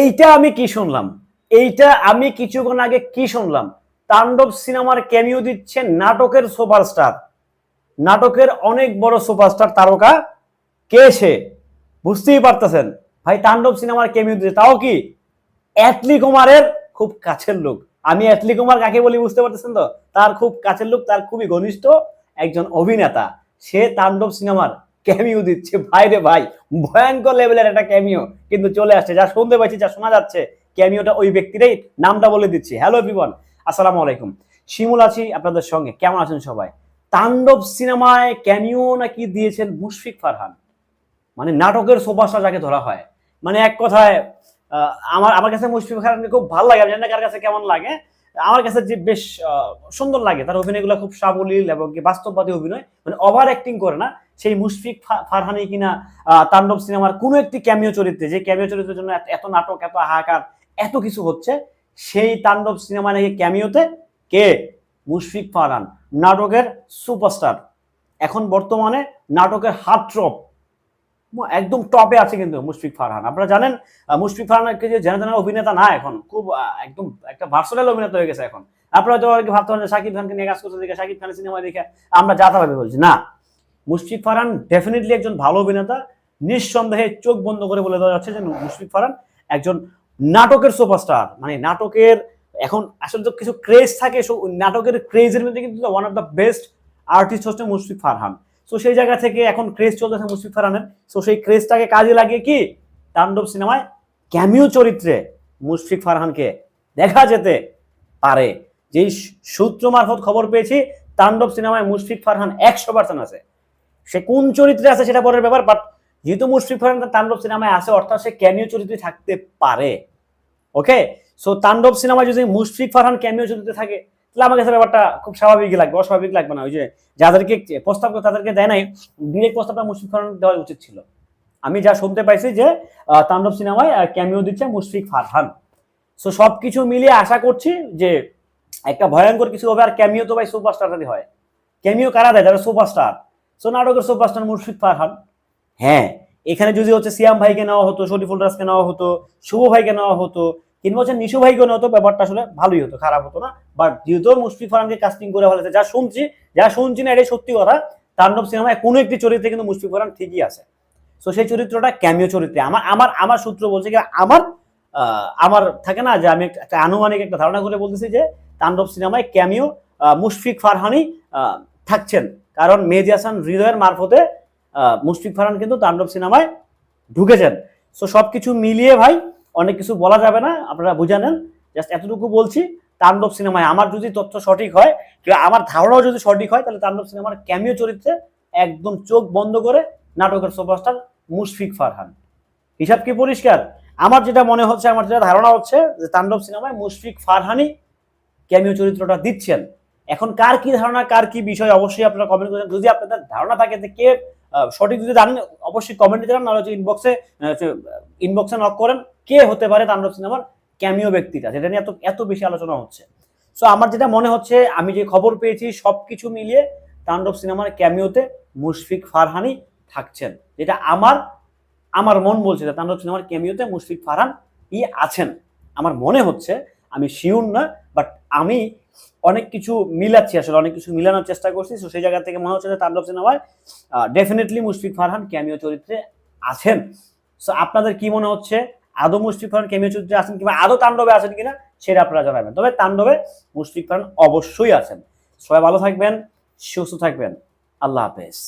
এইটা আমি কি শুনলাম? এইটা আমি কিছুক্ষণ আগে কি শুনলাম? তাণ্ডব সিনেমার ক্যামিও দিচ্ছে নাটকের সুপারস্টার নাটকের অনেক বড় সুপারস্টার তারকা কে সে? বুঝতেই পারতেছেন? ভাই, তাণ্ডব সিনেমার ক্যামিও দিচ্ছে। তাও কি? অ্যাটলি কুমারের খুব কাছের লোক। আমি অ্যাটলি কুমার কাকে বলি বুঝতে পারতেছেন তো? তার খুব কাছের লোক, তার খুবই ঘনিষ্ঠ একজন অভিনেতা। সে তাণ্ডব সিনেমার ক্যামিও দিচ্ছে। ভাই রে ভাই, ভয়ঙ্কর লেভেলের একটা ক্যামিও কিন্তু চলে আসছে। যা শুনতে পাচ্ছি, যা শোনা যাচ্ছে ক্যামিওটা ওই ব্যক্তিরই নামটা বলে দিচ্ছি। হ্যালো এভরিওয়ান আসসালামু আলাইকুম। শিমুল আছি আপনাদের সঙ্গে। কেমন আছেন সবাই? তাণ্ডব সিনেমায় ক্যামিও নাকি দিয়েছেন মুশফিক ফারহান? মানে নাটকের সুপারস্টার যাকে ধরা হয়। মানে এক কথায় আমার আমার কাছে মুশফিক ফারহানকে খুব ভালো লাগে। আমি কার কাছে কেমন লাগে। আমার কাছে যে বেশ সুন্দর লাগে। তার অভিনয়গুলো খুব সাবলীল এবং কি বাস্তববাদী অভিনয়। মানে ওভার অ্যাক্টিং করে না। সেই মুশফিক ফারহানি কিনা তাণ্ডব সিনেমার কোনো একটি ক্যামিও চরিত্রে, যে ক্যামিও চরিত্রের জন্য এত- নাটক, এত হাহাকার, এত কিছু হচ্ছে, সেই তাণ্ডব সিনেমা নাকি ক্যামিওতে কে? মুশফিক ফারহান, নাটকের সুপারস্টার এখন বর্তমানে নাটকের হার্ট টপ একদম টপে আছে কিন্তু মুশফিক ফারহান। আপনারা জানেন মুশফিক ফারহান একটা যে জানা অভিনেতা না এখন, খুব একদম একটা ভার্সোনাল অভিনেতা হয়ে গেছে এখন। আপনারা তো অনেকে ভাবতে পারেন যে শাকিব খানকে নিয়ে কাজ করতে দেখে শাকিব খানের সিনেমা দেখে আমরা যা তা ভাবে বলছি। না মুশফিক ফারহান ডেফিনেটলি একজন ভালো অভিনেতা। নিঃসন্দেহে চোখ বন্ধ করে বলে দেওয়া যাচ্ছে যে মুশফিক ফারহান একজন নাটকের সুপারস্টার মানে নাটকের এখন আসলে তো কিছু ক্রেজ থাকে নাটকের ক্রেজের মধ্যে কিন্তু one of the best artist হচ্ছে মুশফিক ফারহান। সো সেই জায়গা থেকে এখন ক্রেজ চলতেছে মুশফিক ফারহানের। সো সেই ক্রেজটাকে কাজে লাগিয়ে কি? তাণ্ডব সিনেমায় ক্যামিও চরিত্রে মুশফিক ফারহানকে দেখা যেতে পারে। যেই সূত্র মারফত খবর পেয়েছি, তাণ্ডব সিনেমায় মুশফিক ফারহান একশো পার্সেন্ট আছে। সে কোন চরিত্রে আছে সেটা পরের ব্যাপার বাট যেহেতু মুশফিক ফারহান তাণ্ডব সিনেমায় আছে, অর্থাৎ সে ক্যামিও চরিত্রে থাকতে পারে। ওকে সো তাণ্ডব সিনেমায় যদি মুশফিক ফারহান ক্যামিও চরিত্রে থাকে, তাহলে আমার কাছে ব্যাপারটা খুব স্বাভাবিক লাগবে, অস্বাভাবিক লাগবে না। ওই যে যাদেরকে প্রস্তাব তাদেরকে দেয় নাই ডিরেক্ট প্রস্তাবটা মুশফিক ফারহান দেওয়া উচিত ছিল। আমি যা শুনতে পাইছি যে তাণ্ডব সিনেমায় ক্যামিও দিচ্ছে মুশফিক ফারহান। সো সবকিছু মিলিয়ে আশা করছি যে একটা ভয়ঙ্কর কিছু হবে, আর ক্যামিও তো ভাই সুপারস্টারই হয়। ক্যামিও কারা দেয়? যারা সুপারস্টার সো নাটকের সুপারস্টার মুশফিক ফারহান। হ্যাঁ। এখানে যদি হচ্ছে সিয়াম ভাইকে নেওয়া হতো শরীফুল রাজকে নেওয়া হতো শুভ ভাইকে নেওয়া হতো কিংবা হচ্ছে নিশু ভাইকে নেওয়া হতো ব্যাপারটা আসলে ভালোই হতো খারাপ হতো না। বাট যেহেতু মুশফিক ফারহানকে কাস্টিং করে ফেলেছে যা শুনছি যা শুনছি না এটাই সত্যি কথা তাণ্ডব সিনেমায় কোনো একটি চরিত্রে কিন্তু মুশফিক ফারহান ঠিকই আছে। সো সেই চরিত্রটা ক্যামিও চরিত্রে। আমার আমার আমার সূত্র বলছে কি আমার আহ, আমার থাকে না যে আমি একটা- আনুমানিক একটা ধারণা করে বলতেছি যে তাণ্ডব সিনেমায় ক্যামিও মুশফিক ফারহানি আহ, থাকছেন। কারণ মেহেদি হাসান হৃদয়ের মারফতে মুশফিক ফারহান কিন্তু তাণ্ডব সিনেমায় ঢুকেছেন। সো সব কিছু মিলিয়ে ভাই, অনেক কিছু বলা যাবে না, আপনারা বুঝে নেন। জাস্ট এতটুকু বলছি, তাণ্ডব সিনেমায় আমার যদি তথ্য সঠিক হয়, কিংবা আমার ধারণাও যদি সঠিক হয়, তাহলে তাণ্ডব সিনেমার ক্যামিও চরিত্রে একদম চোখ বন্ধ করে নাটকের সুপারস্টার মুশফিক ফারহান। হিসাব কি পরিষ্কার? আমার যেটা মনে হচ্ছে, আমার যেটা ধারণা হচ্ছে, যে তাণ্ডব সিনেমায় মুশফিক ফারহানি ক্যামিও চরিত্রটা দিচ্ছেন। এখন কার কি ধারণা, কার কি বিষয়, অবশ্যই আপনারা কমেন্ট করেন যদি আপনাদের ধারণা থাকে যে কে সঠিক যদি জানেন, অবশ্যই কমেন্টে জানান, নাহলে ইনবক্সে ইনবক্সে নক করেন, কে হতে পারে তাণ্ডব সিনেমার ক্যামিও ব্যক্তিটা, যেটা নিয়ে এত এত বেশি আলোচনা হচ্ছে। সো আমার যেটা মনে হচ্ছে, আমি যে খবর পেয়েছি সব কিছু মিলিয়ে তাণ্ডব সিনেমার ক্যামিওতে মুশফিক ফারহানি থাকছেন, যেটা আমার আমার মন বলছে তাণ্ডব সিনেমার ক্যামিওতে মুশফিক ফারহান ই আছেন। আমার মনে হচ্ছে, আমি শিওর না বাট আমি অনেক কিছু মিলাচ্ছি আসলে, অনেক কিছু মিলানোর চেষ্টা করছি। সো সেই জায়গা থেকে মনে হচ্ছে যে তাণ্ডব সিনেমায় ডেফিনেটলি মুশফিক ফারহান ক্যামিও চরিত্রে আছেন। সো আপনাদের কি মনে হচ্ছে? আদৌ মুশফিক ফারহান ক্যামিও চরিত্রে আছেন কিংবা আদৌ তাণ্ডবে আছেন কিনা, সেটা আপনারা জানাবেন। তবে তাণ্ডবে মুশফিক ফারহান অবশ্যই আছেন। সবাই ভালো থাকবেন, সুস্থ থাকবেন। আল্লাহ হাফেজ।